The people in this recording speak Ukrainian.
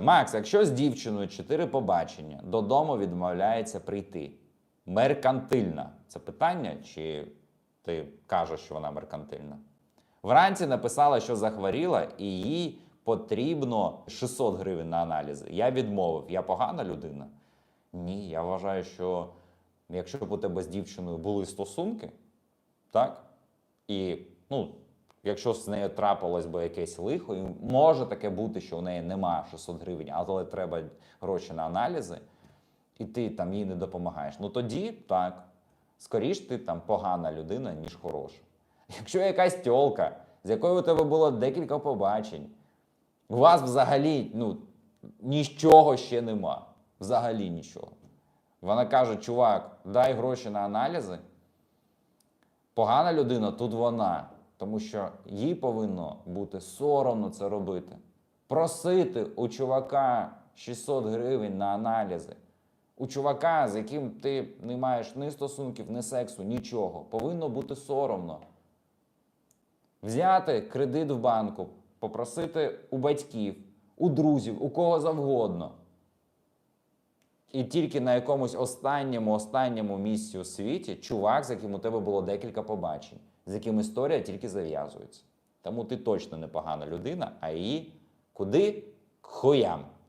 Макс, якщо з дівчиною чотири побачення, додому відмовляється прийти. Меркантильна. Це питання, чи ти кажеш, що вона меркантильна? Вранці написала, що захворіла, і їй потрібно 600 гривень на аналізи. Я відмовив. Я погана людина? Ні, я вважаю, що якщо б у тебе з дівчиною були стосунки, так? І ну, якщо з нею трапилось би якесь лихо, і може таке бути, що в неї немає 600 гривень, але треба гроші на аналізи, і ти там їй не допомагаєш. Ну тоді так, скоріш ти там погана людина, ніж хороша. Якщо якась тьолка, з якою у тебе було декілька побачень, у вас взагалі ну, нічого ще нема. Взагалі нічого. Вона каже: чувак, дай гроші на аналізи. Погана людина тут вона, тому що їй повинно бути соромно це робити. Просити у чувака 600 гривень на аналізи. У чувака, з яким ти не маєш ні стосунків, ні сексу, нічого, повинно бути соромно. Взяти кредит в банку, попросити у батьків, у друзів, у кого завгодно. І тільки на якомусь останньому останньому місці у світі чувак, з яким у тебе було декілька побачень, з яким історія тільки зав'язується. Тому ти точно непогана людина, а її куди? К хуям.